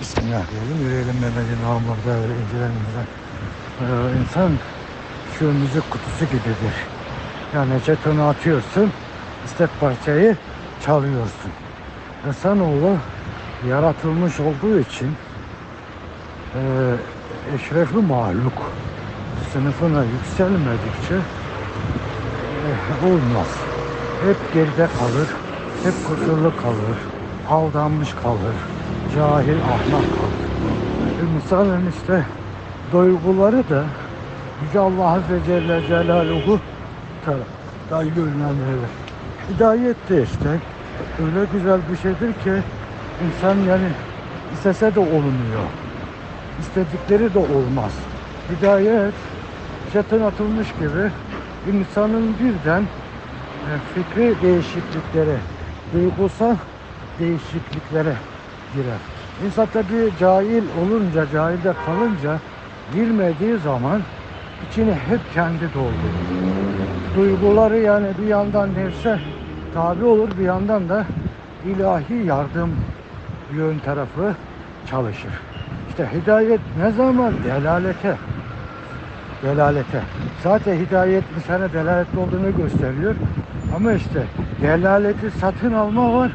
Bismillah diyelim. Yürüyelim Mehmet'in hamurda öyle incelenmeden. Ee, insan şu müzik kutusu gibidir. Yani jetonu atıyorsun, istek parçayı çalıyorsun. İnsanoğlu yaratılmış olduğu için e, eşrefli mahluk sınıfına yükselmedikçe e, olmaz. Hep geride kalır, hep kusurlu kalır, aldanmış kalır, cahil, ahmak kalır. İnsanın işte duyguları da Yüce Allah Azze Celle Celaluhu tarafından yönlendirilir. Hidayet de işte öyle güzel bir şeydir ki insan yani istese de olmuyor. İstedikleri de olmaz. Hidayet jeton atılmış gibi insanın birden e, fikri değişikliklere, duygusal değişikliklere girer. İnsan tabi cahil olunca, cahilde kalınca bilmediği zaman içini hep kendi doldurur. Duyguları yani bir yandan nefse tabi olur, bir yandan da ilahi yardım yön tarafı çalışır. İşte hidayet ne zaman? Delalete. Delalete. Zaten hidayet insana delaletli olduğunu gösteriyor. Ama işte delaleti satın alma var.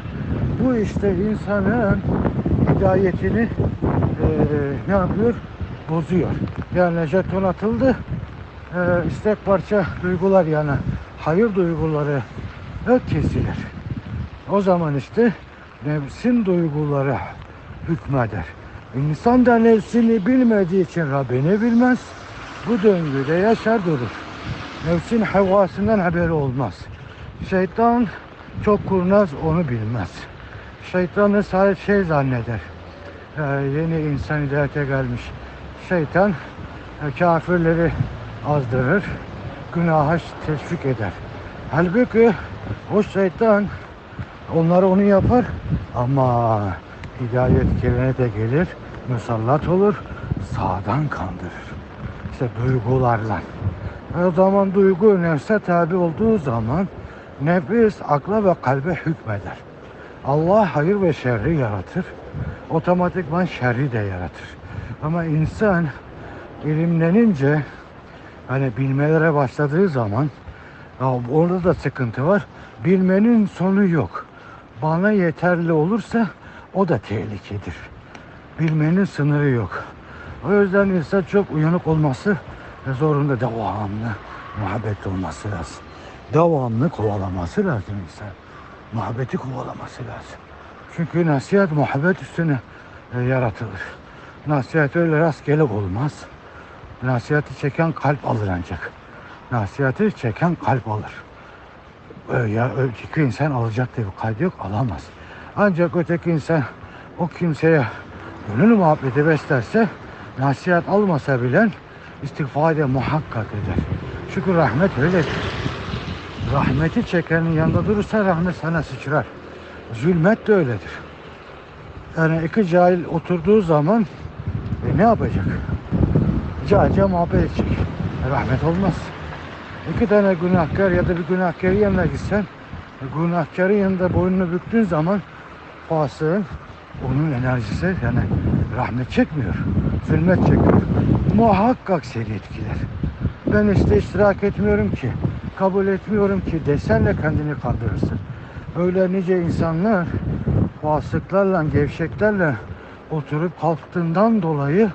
Bu işte insanın hidayetini eee, ne yapıyor? Bozuyor. Yani jeton atıldı. Eee istek parça duygular yani hayır duyguları kesilir. O zaman işte nefsin duyguları hükmeder. İnsan da nefsini bilmediği için Rabbini bilmez. Bu döngüde yaşar durur. Nefsin hevasından haberi olmaz. Şeytan çok kurnaz onu bilmez. Şeytanı sadece şey zanneder. Ee, yeni insan hidayete gelmiş. Şeytan e, kafirleri azdırır, günaha teşvik eder. Halbuki o şeytan onları onu yapar ama hidayet gelene de gelir, musallat olur, sağdan kandırır. İşte duygularla. O zaman duygu nefse tabi olduğu zaman nefis akla ve kalbe hükmeder. Allah hayır ve şerri yaratır. Otomatikman şerri de yaratır. Ama insan ilimlenince hani bilmelere başladığı zaman ya orada da sıkıntı var. Bilmenin sonu yok. Bana yeterli olursa o da tehlikedir. Bilmenin sınırı yok. O yüzden insan çok uyanık olması zorunda devamlı muhabbet olması lazım. Devamlı kovalaması lazım insan. Muhabbeti kovalaması lazım. Çünkü nasihat muhabbet üstüne e, yaratılır. Nasihat öyle rastgele olmaz. Nasihati çeken kalp alır ancak. Nasihati çeken kalp alır. Ö- Ya öteki insan alacak diye bir kaydı yok alamaz. Ancak öteki insan o kimseye gönül muhabbeti beslerse nasihat almasa bile istifade muhakkak eder. Çünkü rahmet öyledir. Rahmeti çekenin yanında durursa rahmet sana sıçrar. Zulmet de öyledir. Yani iki cahil oturduğu zaman e, ne yapacak? Cahilce muhabbet edecek. Rahmet olmaz. İki tane günahkar ya da bir günahkarın yanına gitsen e, günahkarın yanında boynunu büktüğün zaman fasığın onun enerjisi yani rahmet çekmiyor. Zulmet çekiyor. Muhakkak seni etkiler. Ben işte iştirak etmiyorum ki, kabul etmiyorum ki desen de kendini kandırırsın. Öyle nice insanlar fasıklarla, gevşeklerle oturup kalktığından dolayı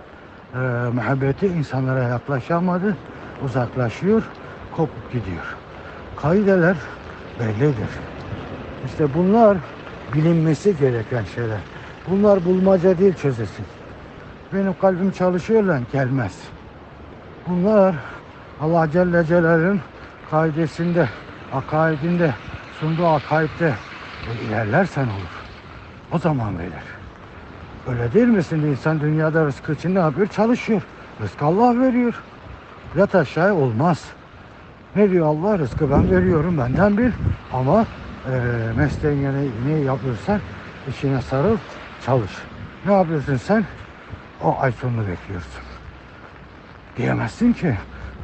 e, muhabbeti insanlara yaklaşamadı, uzaklaşıyor, kopup gidiyor. Kaideler bellidir. İşte bunlar bilinmesi gereken şeyler. Bunlar bulmaca değil çözesin. Benim kalbim çalışıyor lan gelmez. Bunlar Allah Celle Celal'in kaidesinde, akaidinde, sunduğu akaidde e, ilerlersen olur. O zaman verir. Öyle değil misin? İnsan dünyada rızkı için ne yapıyor? Çalışıyor. Rızkı Allah veriyor. Yat aşağı olmaz. Ne diyor Allah? Rızkı ben veriyorum benden bil. Ama e, mesleğine ne yapıyorsan işine sarıl, çalış. Ne yapıyorsun sen? O ay sonunu bekliyorsun. Diyemezsin ki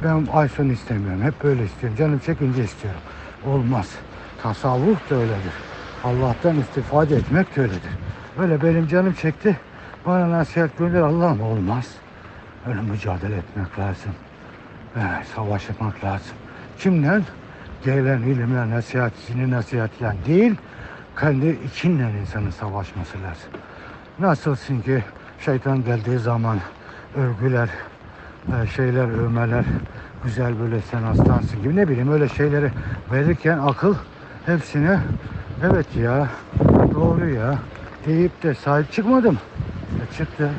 ben ay sonu istemiyorum. Hep böyle istiyorum. Canım çekince istiyorum. Olmaz. Tasavvuf da öyledir. Allah'tan istifade etmek de öyledir. Öyle benim canım çekti. Bana nasihat gönder Allah'ım olmaz. Öyle mücadele etmek lazım. Evet, savaşmak lazım. Kimden? Gelen ilimle nasihatçini nasihatleyen değil, kendi içinle insanın savaşması lazım. Nasılsın ki şeytan geldiği zaman övgüler, e, şeyler, övmeler, güzel böyle sen aslansın gibi ne bileyim öyle şeyleri verirken akıl hepsine evet ya doğru ya deyip de sahip çıkmadım. E çıktı.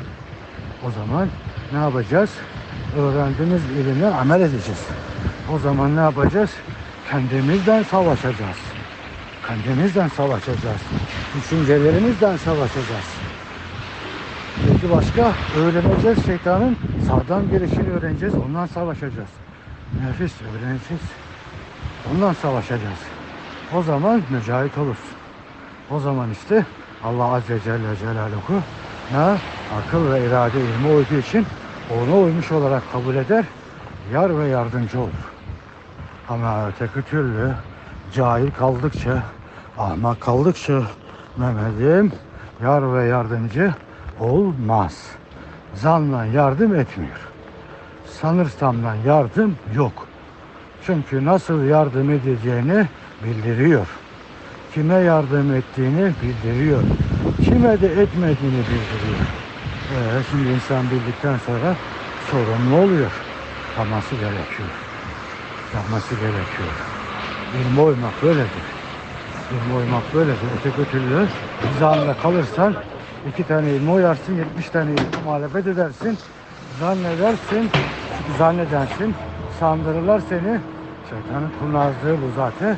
O zaman ne yapacağız? Öğrendiğimiz ilimle amel edeceğiz. O zaman ne yapacağız? Kendimizden savaşacağız. Kendimizden savaşacağız. Düşüncelerimizden savaşacağız. Peki başka? Öğreneceğiz şeytanın sağdan gelişini öğreneceğiz. Ondan savaşacağız. Nefis öğreneceğiz. Ondan savaşacağız. O zaman mücahit olursun. O zaman işte Allah Azze Celle Celaluhu ne? akıl ve irade ilmi olduğu için ona uymuş olarak kabul eder, yar ve yardımcı olur. Ama öteki türlü cahil kaldıkça, ahmak kaldıkça Mehmet'im yar ve yardımcı olmaz. Zanla yardım etmiyor. Sanırsamla yardım yok. Çünkü nasıl yardım edeceğini bildiriyor. Kime yardım ettiğini bildiriyor. Kime de etmediğini bildiriyor. Ee, şimdi insan bildikten sonra sorumlu oluyor. Yapması gerekiyor. Yapması gerekiyor. İlme uymak böyledir. İlme uymak böyledir. Öteki türlü zanla kalırsan iki tane ilme uyarsın, 70 tane ilme muhalefet edersin. Zannedersin, zannedersin, sandırırlar seni. Şeytanın kurnazlığı bu zaten.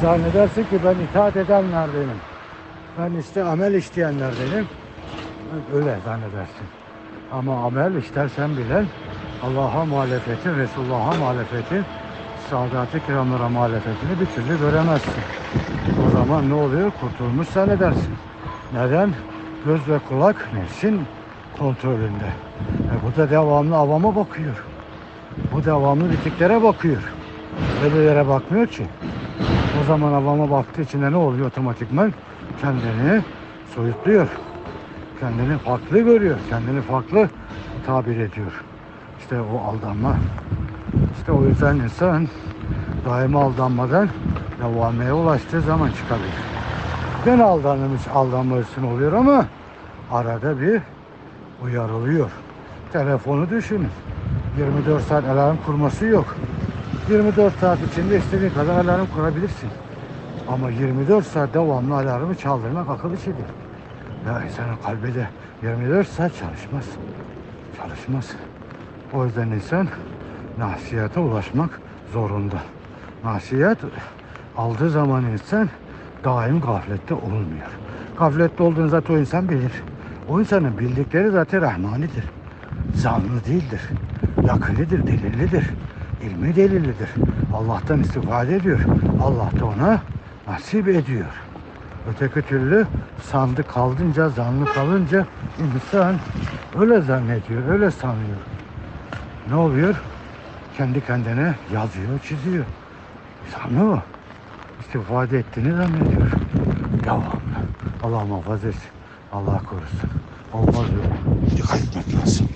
Zannedersin ki ben itaat edenlerdenim. Ben işte amel işleyenlerdenim. Öyle zannedersin. Ama amel işlersen bile Allah'a muhalefetin, Resulullah'a muhalefetin, Sadat-ı kiramlara muhalefetini bir türlü göremezsin. O zaman ne oluyor? Kurtulmuş zannedersin. Neden? Göz ve kulak nefsin kontrolünde. E bu da devamlı avama bakıyor. Bu devamlı bitiklere bakıyor. Velilere bakmıyor ki. O zaman avama baktığı için de ne oluyor otomatikman? Kendini soyutluyor. Kendini farklı görüyor. Kendini farklı tabir ediyor. İşte o aldanma. İşte o yüzden insan daima aldanmadan devameye ulaştığı zaman çıkabilir. Gene aldanmış, aldanmışsın oluyor ama arada bir uyarılıyor. Telefonu düşünün. 24 saat alarm kurması yok. 24 saat içinde istediğin kadar alarm kurabilirsin. Ama 24 saat devamlı alarmı çaldırmak akıl işidir. Ya insanın kalbi de 24 saat çalışmaz. Çalışmaz. O yüzden insan nasihate ulaşmak zorunda. Nasihat aldığı zaman insan daim gaflette olmuyor. Gaflette olduğunu zaten o insan bilir. O insanın bildikleri zaten rahmanidir. Zanlı değildir. Yakinidir, delillidir. ilmi delillidir. Allah'tan istifade ediyor. Allah da ona nasip ediyor. Öteki türlü sandı kaldınca, zanlı kalınca insan öyle zannediyor, öyle sanıyor. Ne oluyor? Kendi kendine yazıyor, çiziyor. Sanıyor mu? İstifade ettiğini zannediyor. Devamlı. Allah muhafaza etsin. Allah korusun. Olmaz öyle. Dikkat etmek lazım.